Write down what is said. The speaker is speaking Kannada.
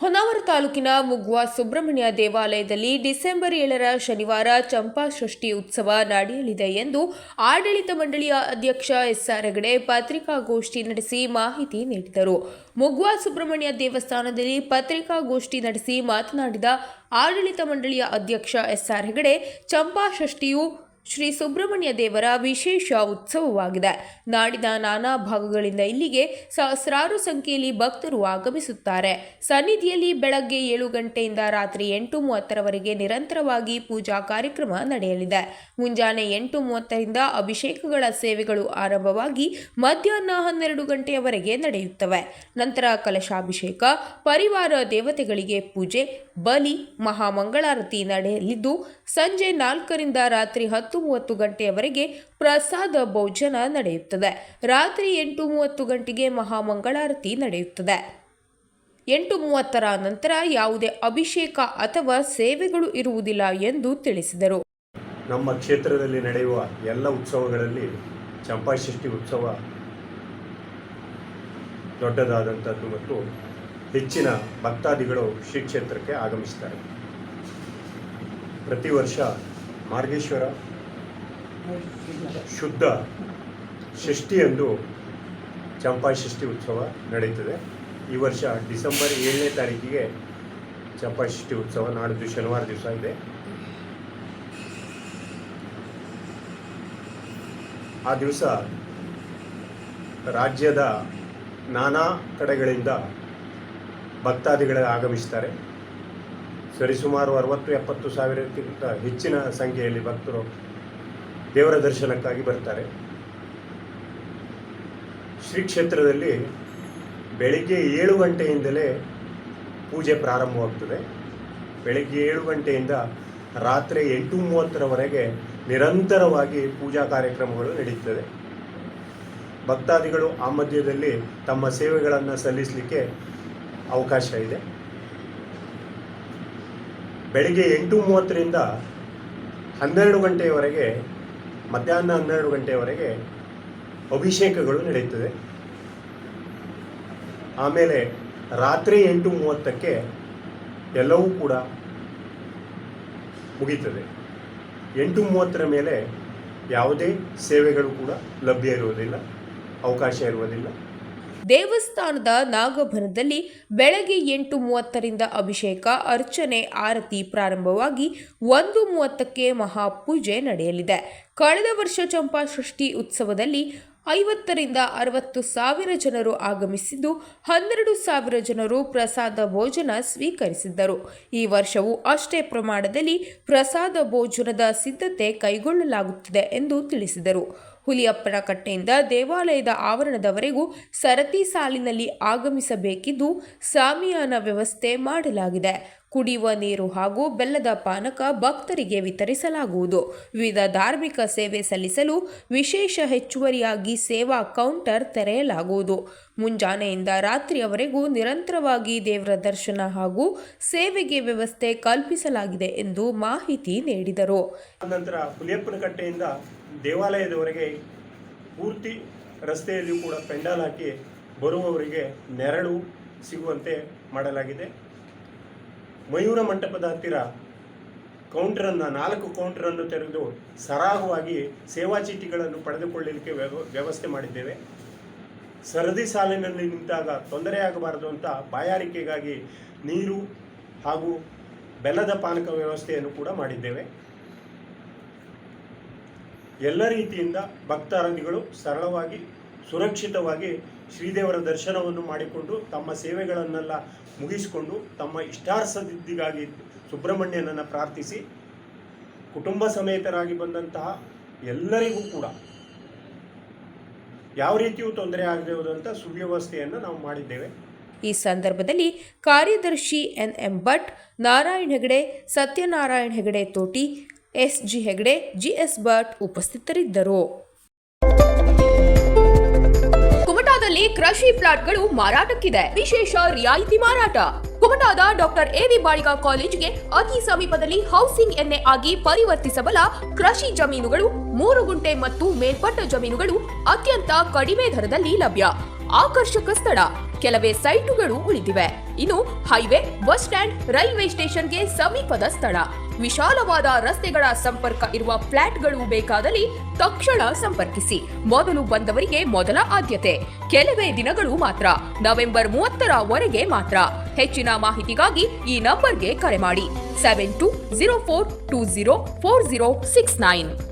ಹೊನ್ನಾವರ ತಾಲೂಕಿನ ಮುಗ್ವಾ ಸುಬ್ರಹ್ಮಣ್ಯ ದೇವಾಲಯದಲ್ಲಿ ಡಿಸೆಂಬರ್ ಏಳರ ಶನಿವಾರ ಚಂಪಾ ಷಷ್ಠಿ ಉತ್ಸವ ನಡೆಯಲಿದೆ ಎಂದು ಆಡಳಿತ ಮಂಡಳಿಯ ಅಧ್ಯಕ್ಷ ಎಸ್ಆರ್ ಹೆಗಡೆ ಪತ್ರಿಕಾಗೋಷ್ಠಿ ನಡೆಸಿ ಮಾಹಿತಿ ನೀಡಿದರು. ಮುಗ್ವಾ ಸುಬ್ರಹ್ಮಣ್ಯ ದೇವಸ್ಥಾನದಲ್ಲಿ ಪತ್ರಿಕಾಗೋಷ್ಠಿ ನಡೆಸಿ ಮಾತನಾಡಿದ ಆಡಳಿತ ಮಂಡಳಿಯ ಅಧ್ಯಕ್ಷ ಎಸ್ಆರ್ ಹೆಗಡೆ, ಚಂಪಾ ಷಷ್ಠಿಯು ಶ್ರೀ ಸುಬ್ರಹ್ಮಣ್ಯ ದೇವರ ವಿಶೇಷ ಉತ್ಸವವಾಗಿದೆ. ನಾಡಿನ ನಾನಾ ಭಾಗಗಳಿಂದ ಇಲ್ಲಿಗೆ ಸಹಸ್ರಾರು ಸಂಖ್ಯೆಯಲ್ಲಿ ಭಕ್ತರು ಆಗಮಿಸುತ್ತಾರೆ. ಸನ್ನಿಧಿಯಲ್ಲಿ ಬೆಳಗ್ಗೆ ಏಳು ಗಂಟೆಯಿಂದ ರಾತ್ರಿ ಎಂಟು ಮೂವತ್ತರವರೆಗೆ ನಿರಂತರವಾಗಿ ಪೂಜಾ ಕಾರ್ಯಕ್ರಮ ನಡೆಯಲಿದೆ. ಮುಂಜಾನೆ ಎಂಟು ಮೂವತ್ತರಿಂದ ಅಭಿಷೇಕಗಳ ಸೇವೆಗಳು ಆರಂಭವಾಗಿ ಮಧ್ಯಾಹ್ನ ಹನ್ನೆರಡು ಗಂಟೆಯವರೆಗೆ ನಡೆಯುತ್ತವೆ. ನಂತರ ಕಲಶಾಭಿಷೇಕ, ಪರಿವಾರ ದೇವತೆಗಳಿಗೆ ಪೂಜೆ, ಬಲಿ, ಮಹಾಮಂಗಳಾರತಿ ನಡೆಯಲಿದ್ದು, ಸಂಜೆ ನಾಲ್ಕರಿಂದ ರಾತ್ರಿ ಹತ್ತು ಮೂವತ್ತು ಗಂಟೆಯವರೆಗೆ ಪ್ರಸಾದ ಭೋಜನ ನಡೆಯುತ್ತದೆ. ರಾತ್ರಿ ಎಂಟು ಮೂವತ್ತು ಗಂಟೆಗೆ ಮಹಾಮಂಗಳಾರತಿ ನಡೆಯುತ್ತದೆ. ಎಂಟು ಮೂವತ್ತರ ನಂತರ ಯಾವುದೇ ಅಭಿಷೇಕ ಅಥವಾ ಸೇವೆಗಳು ಇರುವುದಿಲ್ಲ ಎಂದು ತಿಳಿಸಿದರು. ನಮ್ಮ ಕ್ಷೇತ್ರದಲ್ಲಿ ನಡೆಯುವ ಎಲ್ಲ ಉತ್ಸವಗಳಲ್ಲಿ ಚಂಪಾಷಷ್ಠಿ ಉತ್ಸವ ದೊಡ್ಡದಾದಂಥದ್ದು ಮತ್ತು ಹೆಚ್ಚಿನ ಭಕ್ತಾದಿಗಳು ಶ್ರೀ ಕ್ಷೇತ್ರಕ್ಕೆ ಆಗಮಿಸ್ತಾರೆ. ಪ್ರತಿ ವರ್ಷ ಮಾರ್ಗೇಶ್ವರ ಶುದ್ಧ ಷಷ್ಠಿಯಂದು ಚಂಪಾಷಷ್ಠಿ ಉತ್ಸವ ನಡೆಯುತ್ತದೆ. ಈ ವರ್ಷ ಡಿಸೆಂಬರ್ ಏಳನೇ ತಾರೀಕಿಗೆ ಚಂಪಾಷಷ್ಠಿ ಉತ್ಸವ ನಾಡಿದ್ದು ಶನಿವಾರ ದಿವಸ ಇದೆ. ಆ ದಿವಸ ರಾಜ್ಯದ ನಾನಾ ಕಡೆಗಳಿಂದ ಭಕ್ತಾದಿಗಳು ಆಗಮಿಸ್ತಾರೆ. ಸರಿಸುಮಾರು ಅರವತ್ತು ಎಪ್ಪತ್ತು ಸಾವಿರಕ್ಕಿಂತ ಹೆಚ್ಚಿನ ಸಂಖ್ಯೆಯಲ್ಲಿ ಭಕ್ತರು ದೇವರ ದರ್ಶನಕ್ಕಾಗಿ ಬರ್ತಾರೆ. ಶ್ರೀ ಕ್ಷೇತ್ರದಲ್ಲಿ ಬೆಳಿಗ್ಗೆ ಏಳು ಗಂಟೆಯಿಂದಲೇ ಪೂಜೆ ಪ್ರಾರಂಭವಾಗ್ತದೆ. ಬೆಳಗ್ಗೆ ಏಳು ಗಂಟೆಯಿಂದ ರಾತ್ರಿ ಎಂಟು ಮೂವತ್ತರವರೆಗೆ ನಿರಂತರವಾಗಿ ಪೂಜಾ ಕಾರ್ಯಕ್ರಮಗಳು ನಡೆಯುತ್ತದೆ ಭಕ್ತಾದಿಗಳು ಆ ಮಧ್ಯದಲ್ಲಿ ತಮ್ಮ ಸೇವೆಗಳನ್ನು ಸಲ್ಲಿಸಲಿಕ್ಕೆ ಅವಕಾಶ ಇದೆ. ಬೆಳಿಗ್ಗೆ ಎಂಟು ಮೂವತ್ತರಿಂದ ಹನ್ನೆರಡು ಗಂಟೆಯವರೆಗೆ ಮಧ್ಯಾಹ್ನ ಹನ್ನೆರಡು ಗಂಟೆಯವರೆಗೆ ಅಭಿಷೇಕಗಳು ನಡೆಯುತ್ತದೆ ಆಮೇಲೆ ರಾತ್ರಿ ಎಂಟು ಮೂವತ್ತಕ್ಕೆ ಎಲ್ಲವೂ ಕೂಡ ಮುಗೀತದೆ ಎಂಟು ಮೂವತ್ತರ ಮೇಲೆ ಯಾವುದೇ ಸೇವೆಗಳು ಕೂಡ ಲಭ್ಯ ಇರುವುದಿಲ್ಲ, ಅವಕಾಶ ಇರುವುದಿಲ್ಲ. ದೇವಸ್ಥಾನದ ನಾಗಭನದಲ್ಲಿ ಬೆಳಗ್ಗೆ ಎಂಟು ಮೂವತ್ತರಿಂದ ಅಭಿಷೇಕ, ಅರ್ಚನೆ, ಆರತಿ ಪ್ರಾರಂಭವಾಗಿ ಒಂದು ಮೂವತ್ತಕ್ಕೆ ಮಹಾಪೂಜೆ ನಡೆಯಲಿದೆ. ಕಳೆದ ವರ್ಷ ಚಂಪಾ ಸೃಷ್ಟಿ ಉತ್ಸವದಲ್ಲಿ ಐವತ್ತರಿಂದ ಅರವತ್ತು ಸಾವಿರ ಜನರು ಆಗಮಿಸಿದ್ದು, ಹನ್ನೆರಡು ಸಾವಿರ ಜನರು ಪ್ರಸಾದ ಭೋಜನ ಸ್ವೀಕರಿಸಿದ್ದರು. ಈ ವರ್ಷವೂ ಅಷ್ಟೇ ಪ್ರಮಾಣದಲ್ಲಿ ಪ್ರಸಾದ ಭೋಜನದ ಸಿದ್ಧತೆ ಕೈಗೊಳ್ಳಲಾಗುತ್ತಿದೆ ಎಂದು ತಿಳಿಸಿದರು. ಹುಲಿಯಪ್ಪನ ಕಟ್ಟೆಯಿಂದ ದೇವಾಲಯದ ಆವರಣದವರೆಗೂ ಸರತಿ ಸಾಲಿನಲ್ಲಿ ಆಗಮಿಸಬೇಕಿದ್ದು ಸಾಮಿಯಾನ ವ್ಯವಸ್ಥೆ ಮಾಡಲಾಗಿದೆ. ಕುಡಿಯುವ ನೀರು ಹಾಗೂ ಬೆಲ್ಲದ ಪಾನಕ ಭಕ್ತರಿಗೆ ವಿತರಿಸಲಾಗುವುದು. ವಿವಿಧ ಧಾರ್ಮಿಕ ಸೇವೆ ಸಲ್ಲಿಸಲು ವಿಶೇಷ ಹೆಚ್ಚುವರಿಯಾಗಿ ಸೇವಾ ಕೌಂಟರ್ ತೆರೆಯಲಾಗುವುದು. ಮುಂಜಾನೆಯಿಂದ ರಾತ್ರಿಯವರೆಗೂ ನಿರಂತರವಾಗಿ ದೇವರ ದರ್ಶನ ಹಾಗೂ ಸೇವೆಗೆ ವ್ಯವಸ್ಥೆ ಕಲ್ಪಿಸಲಾಗಿದೆ ಎಂದು ಮಾಹಿತಿ ನೀಡಿದರು. ನಂತರ ದೇವಾಲಯದವರೆಗೆ ಪೂರ್ತಿ ರಸ್ತೆಯಲ್ಲಿಯೂ ಕೂಡ ಪೆಂಡಾಲ್ ಹಾಕಿ ಬರುವವರಿಗೆ ನೆರಳು ಸಿಗುವಂತೆ ಮಾಡಲಾಗಿದೆ. ಮಯೂರ ಮಂಟಪದ ಹತ್ತಿರ ಕೌಂಟರನ್ನು ನಾಲ್ಕು ಕೌಂಟರನ್ನು ತೆರೆದು ಸರಾಗವಾಗಿ ಸೇವಾ ಚೀಟಿಗಳನ್ನು ಪಡೆದುಕೊಳ್ಳಲಿಕ್ಕೆ ವ್ಯವ, ವ್ಯವಸ್ಥೆ ಮಾಡಿದ್ದೇವೆ. ಸರದಿ ಸಾಲಿನಲ್ಲಿ ನಿಂತಾಗ ತೊಂದರೆಯಾಗಬಾರದು ಅಂತ ಬಾಯಾರಿಕೆಗಾಗಿ ನೀರು ಹಾಗೂ ಬೆಲ್ಲದ ಪಾನಕ ವ್ಯವಸ್ಥೆಯನ್ನು ಕೂಡ ಮಾಡಿದ್ದೇವೆ. ಎಲ್ಲ ರೀತಿಯಿಂದ ಭಕ್ತಾದಿಗಳು ಸರಳವಾಗಿ, ಸುರಕ್ಷಿತವಾಗಿ ಶ್ರೀದೇವರ ದರ್ಶನವನ್ನು ಮಾಡಿಕೊಂಡು ತಮ್ಮ ಸೇವೆಗಳನ್ನೆಲ್ಲ ಮುಗಿಸಿಕೊಂಡು ತಮ್ಮ ಇಷ್ಟಾರ್ಸದಿದ್ದಿಗಾಗಿ ಸುಬ್ರಹ್ಮಣ್ಯನನ್ನು ಪ್ರಾರ್ಥಿಸಿ, ಕುಟುಂಬ ಸಮೇತರಾಗಿ ಬಂದಂತಹ ಎಲ್ಲರಿಗೂ ಕೂಡ ಯಾವ ರೀತಿಯೂ ತೊಂದರೆ ಆಗದೆ ಹೋದಂಥ ಸುವ್ಯವಸ್ಥೆಯನ್ನು ನಾವು ಮಾಡಿದ್ದೇವೆ. ಈ ಸಂದರ್ಭದಲ್ಲಿ ಕಾರ್ಯದರ್ಶಿ N M Bhat, Narayana Hegde, Satyanarayana Hegde Thoti SG Hegde GS Bhat ಉಪಸ್ಥಿತರಿದ್ದರು. ಕುಮಟಾದಲ್ಲಿ ಕೃಷಿ ಪ್ಲಾಟ್ಗಳು ಮಾರಾಟಕ್ಕಿದೆ. ವಿಶೇಷ ರಿಯಾಯಿತಿ ಮಾರಾಟ. ಕುಮಟಾದ ಡಾಕ್ಟರ್ ಎ. ವಿ. ಬಾಳಿಗಾ ಕಾಲೇಜಿಗೆ ಅತಿ ಸಮೀಪದಲ್ಲಿ ಹೌಸಿಂಗ್ ಎನ್ನೆ ಆಗಿ ಪರಿವರ್ತಿಸಬಲ್ಲ ಕೃಷಿ ಜಮೀನುಗಳು, ಮೂರು ಗುಂಟೆ ಮತ್ತು ಮೇಲ್ಪಟ್ಟ ಜಮೀನುಗಳು ಅತ್ಯಂತ ಕಡಿಮೆ ದರದಲ್ಲಿ ಲಭ್ಯ. ಆಕರ್ಷಕ ಸ್ಥಳ. ಕೆಲವೇ ಸೈಟುಗಳು ಉಳಿದಿವೆ. ಇನ್ನು ಹೈವೇ, ಬಸ್ ಸ್ಟ್ಯಾಂಡ್, ರೈಲ್ವೆ ಸ್ಟೇಷನ್ಗೆ ಸಮೀಪದ ಸ್ಥಳ. ವಿಶಾಲವಾದ ರಸ್ತೆಗಳ ಸಂಪರ್ಕ ಇರುವ ಫ್ಲಾಟ್ಗಳು ಬೇಕಾದಲ್ಲಿ ತಕ್ಷಣ ಸಂಪರ್ಕಿಸಿ. ಮೊದಲು ಬಂದವರಿಗೆ ಮೊದಲ ಆದ್ಯತೆ. ಕೆಲವೇ ದಿನಗಳು ಮಾತ್ರ. ನವೆಂಬರ್ ಮೂವತ್ತರವರೆಗೆ ಮಾತ್ರ. ಹೆಚ್ಚಿನ ಮಾಹಿತಿಗಾಗಿ ಈ ನಂಬರ್ಗೆ ಕರೆ ಮಾಡಿ. Seven two zero four two zero four zero six nine.